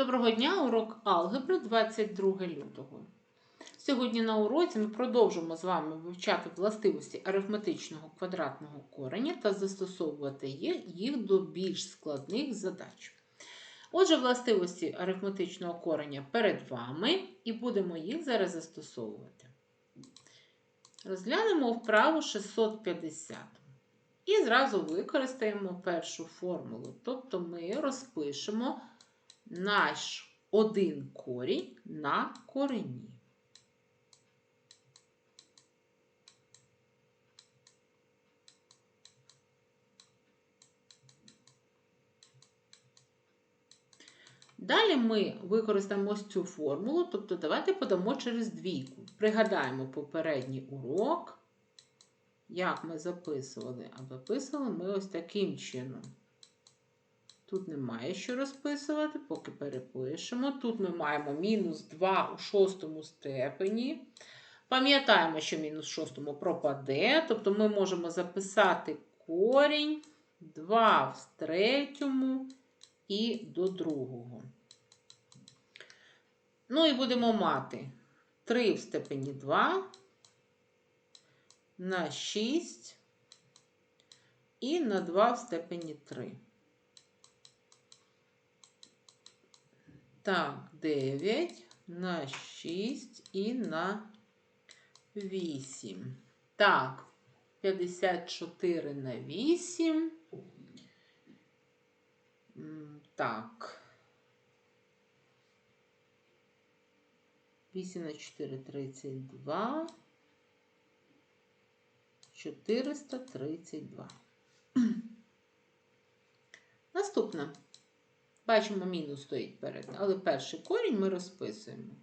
Доброго дня, урок алгебри 22 лютого. Сьогодні на уроці ми продовжимо з вами вивчати властивості арифметичного квадратного кореня та застосовувати їх до більш складних задач. Отже, властивості арифметичного кореня перед вами і будемо їх зараз застосовувати. Розглянемо вправу 650. І зразу використаємо першу формулу. Тобто ми розпишемо наш один корінь на корені. Далі ми використаємо ось цю формулу, тобто давайте подамо через двійку. Пригадаємо попередній урок, як ми записували, а записували ми ось таким чином. Тут немає що розписувати, поки перепишемо. Тут ми маємо мінус 2 у шостому степені. Пам'ятаємо, що мінус в шостому пропаде, тобто ми можемо записати корінь 2 в третьому і до другого. Ну і будемо мати 3 в степені 2 на 6 і на 2 в степені 3. Так, 9 на 6 і на 8. Так, 54 на 8. М, Так. 8 на 4 32. 432. Наступне. Бачимо, мінус стоїть перед, але перший корінь ми розписуємо.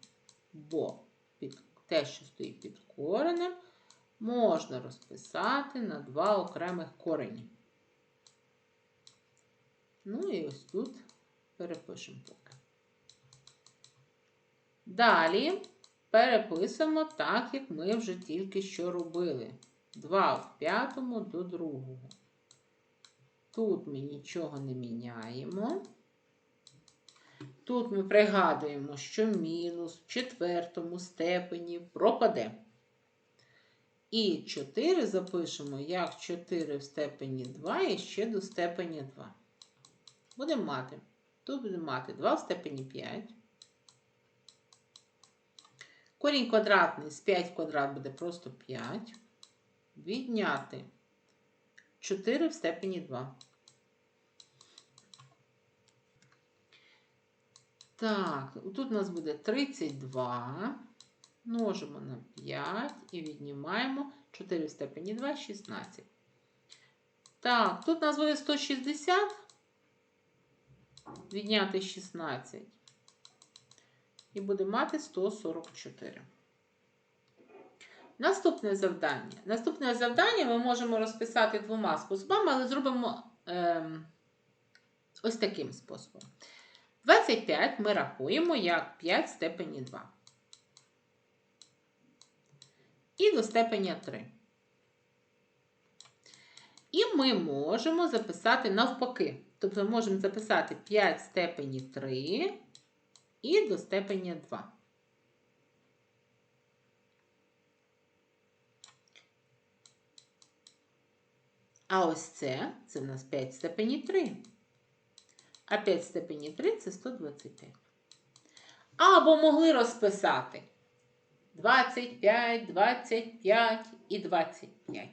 Бо під те, що стоїть під коренем, можна розписати на два окремих корені. Ну і ось тут перепишемо поки. Далі переписуємо так, як ми вже тільки що робили. 2 в п'ятому до другого. Тут ми нічого не міняємо. Тут ми пригадуємо, що мінус в четвертому степені пропаде. І 4 запишемо як 4 в степені 2 і ще до степені 2. Будемо мати. Тут будемо мати 2 в степені 5. Корінь квадратний з 5 в квадрат буде просто 5. Відняти 4 в степені 2. Так, тут у нас буде 32. Множимо на 5 і віднімаємо 4 в степені 2, 16. Так, тут у нас буде 160. Відняти 16. І буде мати 144. Наступне завдання. Наступне завдання ми можемо розписати двома способами, але зробимо ем, ось таким способом. 25 ми рахуємо як 5 в степені 2. І до степеня 3. І ми можемо записати навпаки. Тобто ми можемо записати 5 в степені 3 і до степеня 2. А ось це, це в нас 5 в степені 3. А 5 в степені 3 це 125. Або могли розписати 25, 25 і 25.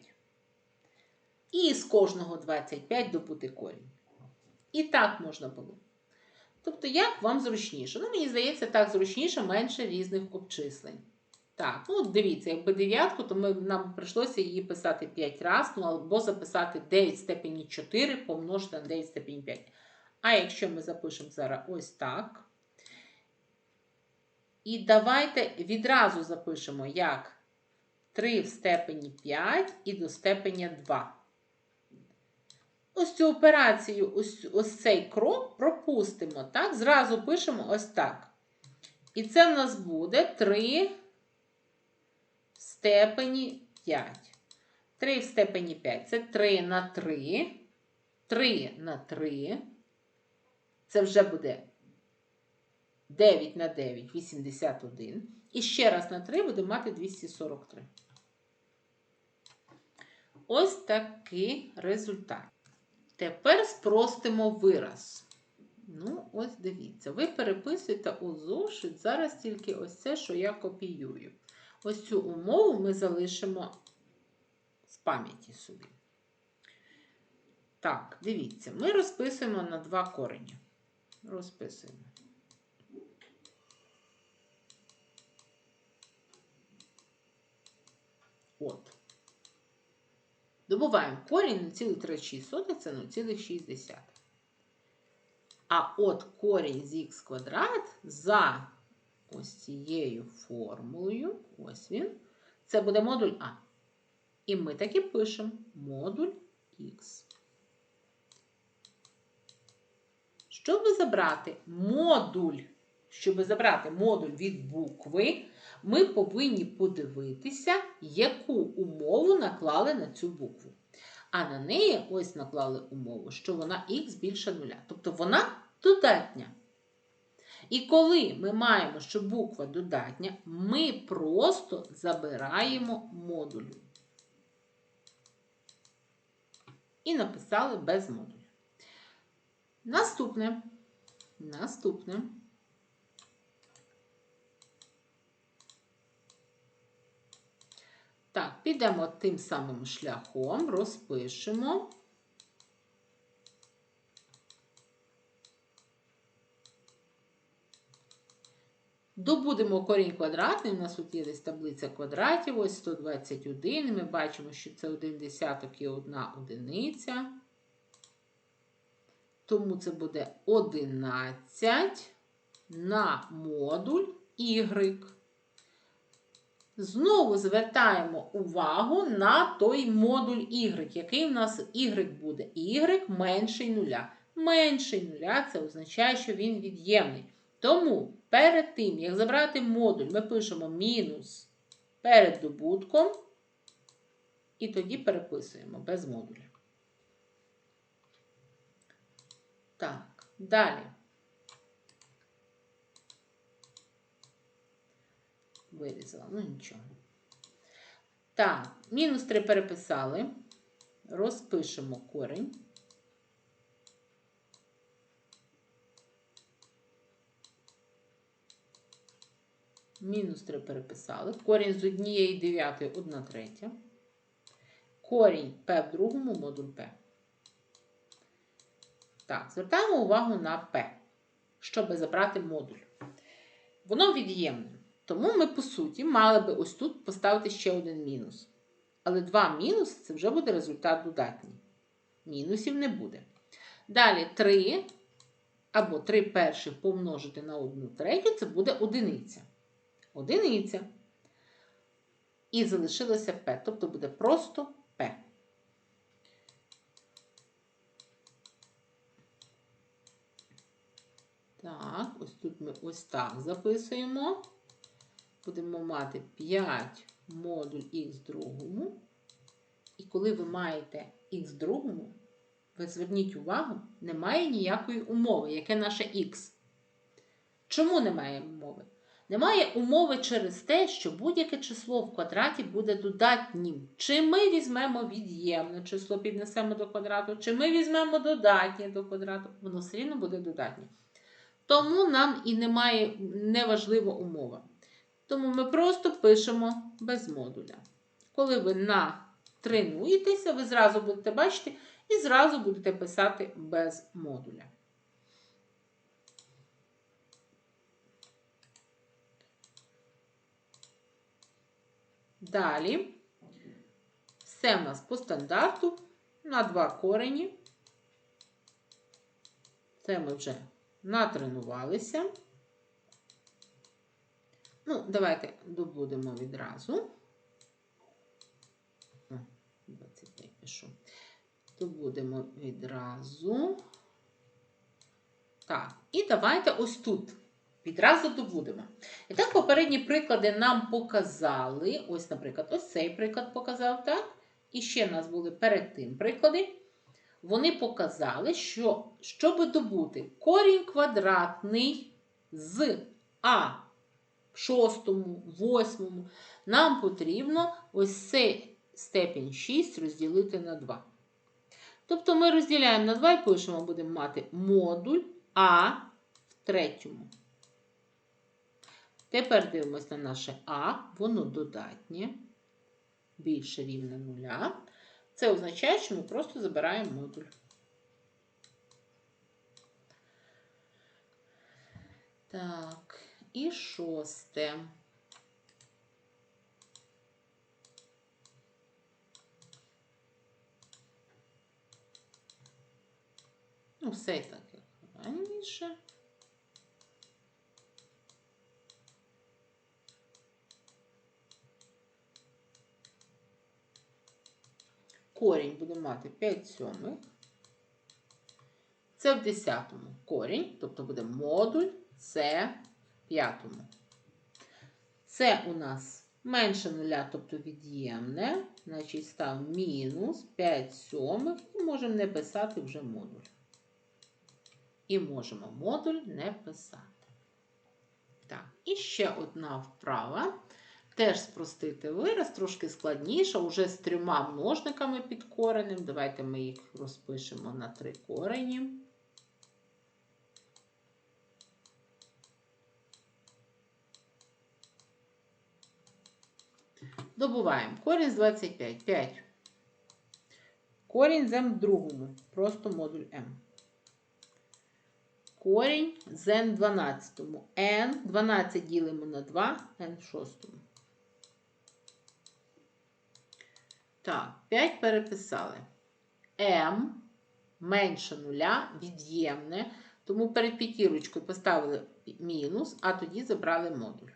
І з кожного 25 добути корінь. І так можна було. Тобто, як вам зручніше? Ну, мені здається, так зручніше, менше різних обчислень. Так, ну дивіться, якби дев'ятку, то ми, нам прийшлося її писати 5 разів, ну, або записати 9 в степені 4 помножити на 9 в степені 5. А якщо ми запишемо зараз ось так. І давайте відразу запишемо як 3 в степені 5 і до степеня 2. Ось цю операцію, ось, ось цей крок пропустимо. так? Зразу пишемо ось так. І це в нас буде 3 в степені 5. 3 в степені 5 це 3 на 3. 3 на 3. Це вже буде 9 на 9 81. І ще раз на 3 будемо мати 243. Ось такий результат. Тепер спростимо вираз. Ну, ось дивіться. Ви переписуєте у зошит зараз тільки ось це, що я копіюю. Ось цю умову ми залишимо в пам'яті собі. Так, дивіться, ми розписуємо на два корені. Розписуємо. От. Добуваємо корінь 0,36, це 0,6. А от корінь з х квадрат за ось цією формулою, ось він, це буде модуль А. І ми таки пишемо модуль х. Щоб забрати модуль, щоб забрати модуль від букви, ми повинні подивитися, яку умову наклали на цю букву. А на неї ось наклали умову, що вона х більше нуля. Тобто вона додатня. І коли ми маємо, що буква додатня, ми просто забираємо модуль. І написали без модуля. Наступне. Наступне. Так, підемо тим самим шляхом, розпишемо. Добудемо корінь квадратний. У нас тут є десь таблиця квадратів, ось 121. Ми бачимо, що це 1 десяток і 1 одиниця. Тому це буде 11 на модуль y. Знову звертаємо увагу на той модуль y, який в нас y буде. y менший нуля. Менший нуля це означає, що він від'ємний. Тому перед тим, як забрати модуль, ми пишемо мінус перед добутком. І тоді переписуємо без модуля. Так, далі. Вирізала, ну нічого. Так, мінус 3 переписали. Розпишемо корінь. Мінус 3 переписали. Корінь з однієї дев'ятої 1 третя. Корінь P в другому модуль P. Так, звертаємо увагу на P, щоб забрати модуль. Воно від'ємне. Тому ми, по суті, мали би ось тут поставити ще один мінус. Але два мінуси це вже буде результат додатній. Мінусів не буде. Далі 3 або 3 перших помножити на 1 третю це буде одиниця. Одиниця. І залишилося P, тобто буде просто P. Так, ось тут ми ось так записуємо. Будемо мати 5 модуль х другому. І коли ви маєте х другому, ви зверніть увагу, немає ніякої умови, яке наше х. Чому немає умови? Немає умови через те, що будь-яке число в квадраті буде додатнім. Чи ми візьмемо від'ємне число, піднесемо до квадрату, чи ми візьмемо додатнє до квадрату, воно все рівно буде додатнє. Тому нам і немає неважлива умова. Тому ми просто пишемо без модуля. Коли ви натренуєтеся, ви зразу будете бачити і зразу будете писати без модуля. Далі, все в нас по стандарту на два корені. Це ми вже натренувалися. Ну, давайте добудемо відразу. О, 25 пишу. Добудемо відразу. Так, і давайте ось тут. Відразу добудемо. І так, попередні приклади нам показали. Ось, наприклад, ось цей приклад показав, так? І ще в нас були перед тим приклади. Вони показали, що щоб добути корінь квадратний з А в шостому, восьмому, нам потрібно ось цей степінь 6 розділити на 2. Тобто ми розділяємо на 2 і пишемо, будемо мати модуль А в третьому. Тепер дивимося на наше А, воно додатнє, більше рівне нуля. Це означає, що ми просто забираємо модуль. Так, і шосте. Ну, все так, як раніше. Корінь буде мати 5 сьомих. Це в десятому корінь, тобто буде модуль С в п'ятому. Це у нас менше нуля, тобто від'ємне. Значить, став мінус 5 сьомих і можемо не писати вже модуль. І можемо модуль не писати. Так, і ще одна вправа. Теж спростити вираз, трошки складніше, уже з трьома множниками під коренем. Давайте ми їх розпишемо на три корені. Добуваємо корінь з 25. 5. Корінь з m в другому. Просто модуль m. Корінь з n в 12. n 12 ділимо на 2, n в 6. Так, 5 переписали. m менше нуля, від'ємне. Тому перед п'ятірочкою поставили мінус, а тоді забрали модуль.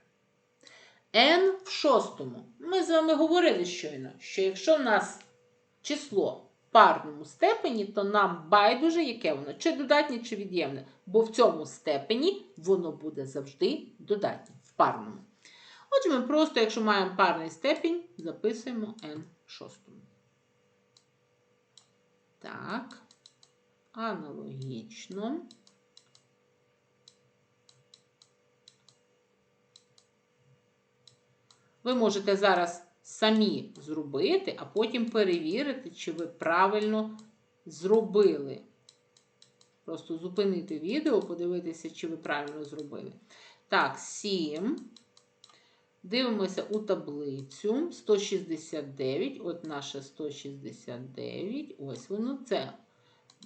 n в шостому. Ми з вами говорили щойно, що якщо в нас число в парному степені, то нам байдуже, яке воно, чи додатнє, чи від'ємне. Бо в цьому степені воно буде завжди додатнє, в парному. Отже, ми просто, якщо маємо парний степінь, записуємо n шостому. Так, аналогічно. Ви можете зараз самі зробити, а потім перевірити, чи ви правильно зробили. Просто зупинити відео, подивитися, чи ви правильно зробили. Так, 7. Дивимося у таблицю 169. От наше 169. Ось воно це.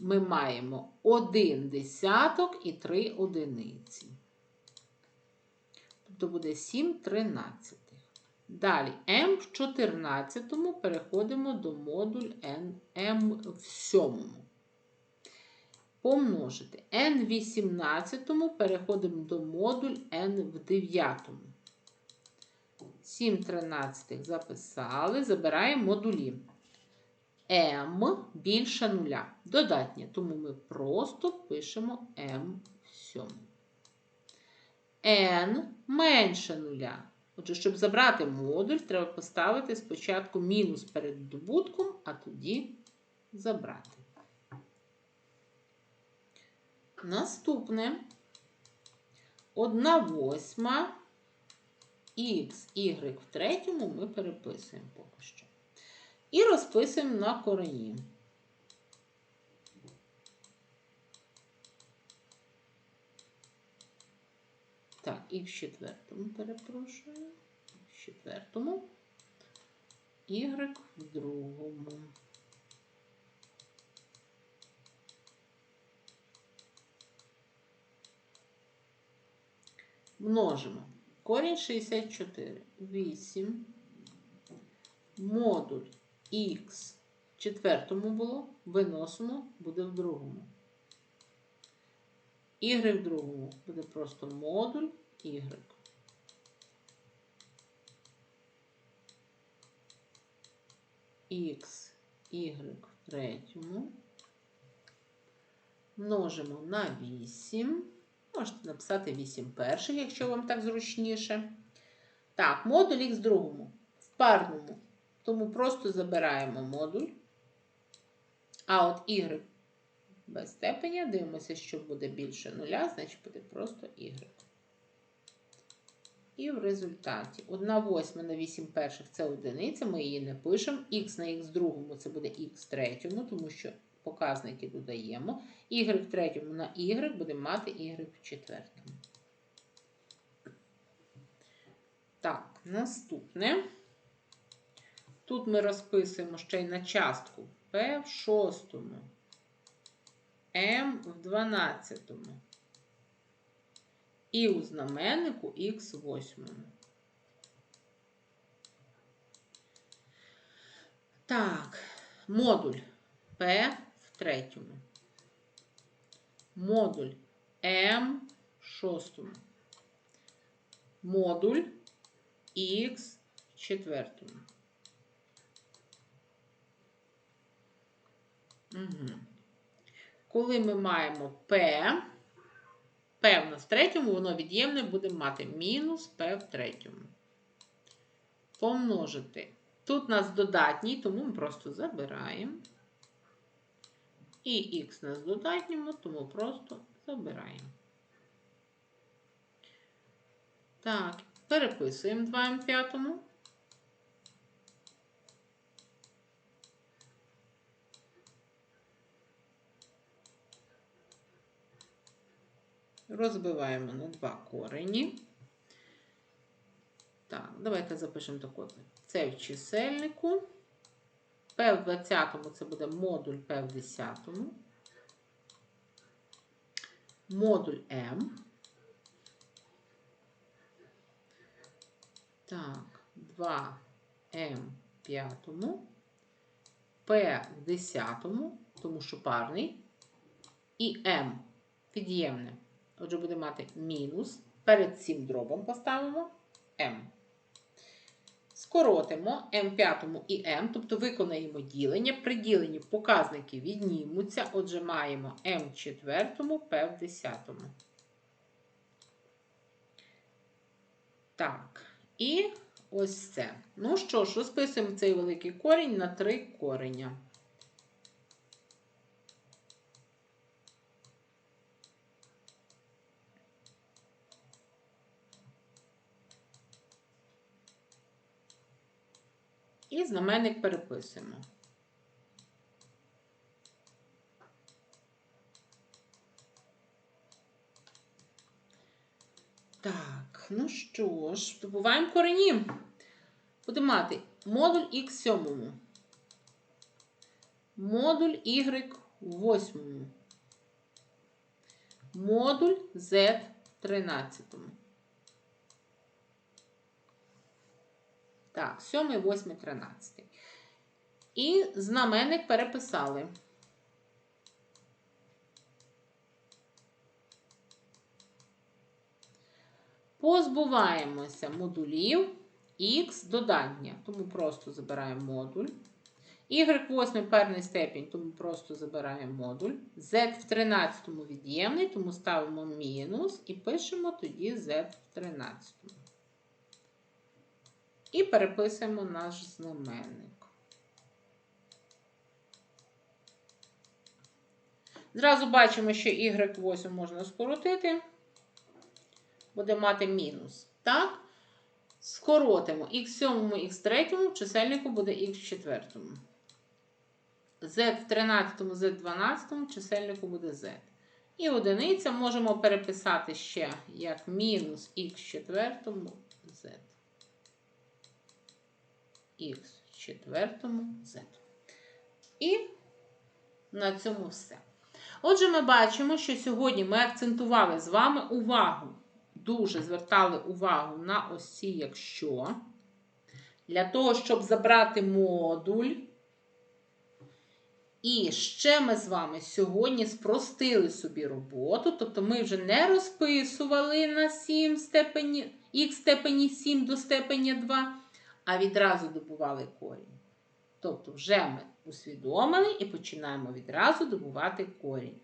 Ми маємо 1 десяток і 3 одиниці. Тобто буде 7 тринадцятих. Далі m в 14 переходимо до модуль m в 7. Помножити n в 18 переходимо до модуль n в 9. 7 тринадцятих записали, забираємо модулі. m більше нуля. Додатнє, тому ми просто пишемо m в 7. n менше нуля. Отже, щоб забрати модуль, треба поставити спочатку мінус перед добутком, а тоді забрати. Наступне 1 восьма х, y в третьому ми переписуємо поки що. І розписуємо на корені. Так, і в четвертому перепрошую. В четвертому. Y в другому. Множимо. Корінь 64. 8. Модуль Х в четвертому було. Виносимо, буде в другому. Y в другому буде просто модуль Y. Х, Y в третьому. Множимо на 8. Можете написати 8 перших, якщо вам так зручніше. Так, модуль Х другому. В парному. Тому просто забираємо модуль. А от Y без степеня. Дивимося, що буде більше нуля, значить буде просто y. І в результаті 1 восьма на 8 перших це одиниця, ми її не пишемо. Х на х другому це буде х третьому, тому що показники додаємо. Y в третьому на y будемо мати y в четвертому. Так, наступне. Тут ми розписуємо ще й на частку P в шостому, M в дванадцятому. І у знаменнику х в восьмому. Так, модуль P третьому. Модуль в шостому. Модуль Х в четвертому. Угу. Коли ми маємо P, P в нас в третьому, воно від'ємне буде мати мінус P в третьому. Помножити. Тут у нас додатній, тому ми просто забираємо. І х нас додатньому, тому просто забираємо. Так, переписуємо 2 в п'ятому. Розбиваємо на два корені. Так, давайте запишемо таку. Це в чисельнику. P в 20 це буде модуль P в 10. Модуль M. Так, 2m в п'ятому. P в 10, тому що парний. І M під'ємне. Отже, буде мати мінус. Перед цим дробом поставимо m. Скоротимо М5 і М, тобто виконаємо ділення. При діленні показники віднімуться. Отже, маємо М4 П в десятому. Так, і ось це. Ну що ж, розписуємо цей великий корінь на три кореня. Знаменник переписуємо. Так, ну що ж, добуваємо корені. Будемо мати модуль х сьомому. Модуль y восьмому. Модуль z тринадцятому. Так, 7, 8, 13. І знаменник переписали. Позбуваємося модулів х додання, тому просто забираємо модуль. Y 8 перний степінь, тому просто забираємо модуль. Z в 13 від'ємний, тому ставимо мінус і пишемо тоді Z в 13. І переписуємо наш знаменник. Зразу бачимо, що y8 можна скоротити. Буде мати мінус. Так? Скоротимо х7, х3, в чисельнику буде х4. z в 13, z в 12, в чисельнику буде z. І одиниця можемо переписати ще як мінус х4 z х в четвертому z. І на цьому все. Отже, ми бачимо, що сьогодні ми акцентували з вами увагу, дуже звертали увагу на ось ці якщо. Для того, щоб забрати модуль. І ще ми з вами сьогодні спростили собі роботу, тобто ми вже не розписували на 7 степені, х степені 7 до степені 2 а відразу добували корінь. Тобто, вже ми усвідомили і починаємо відразу добувати корінь.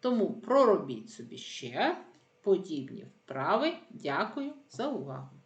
Тому проробіть собі ще подібні вправи. Дякую за увагу!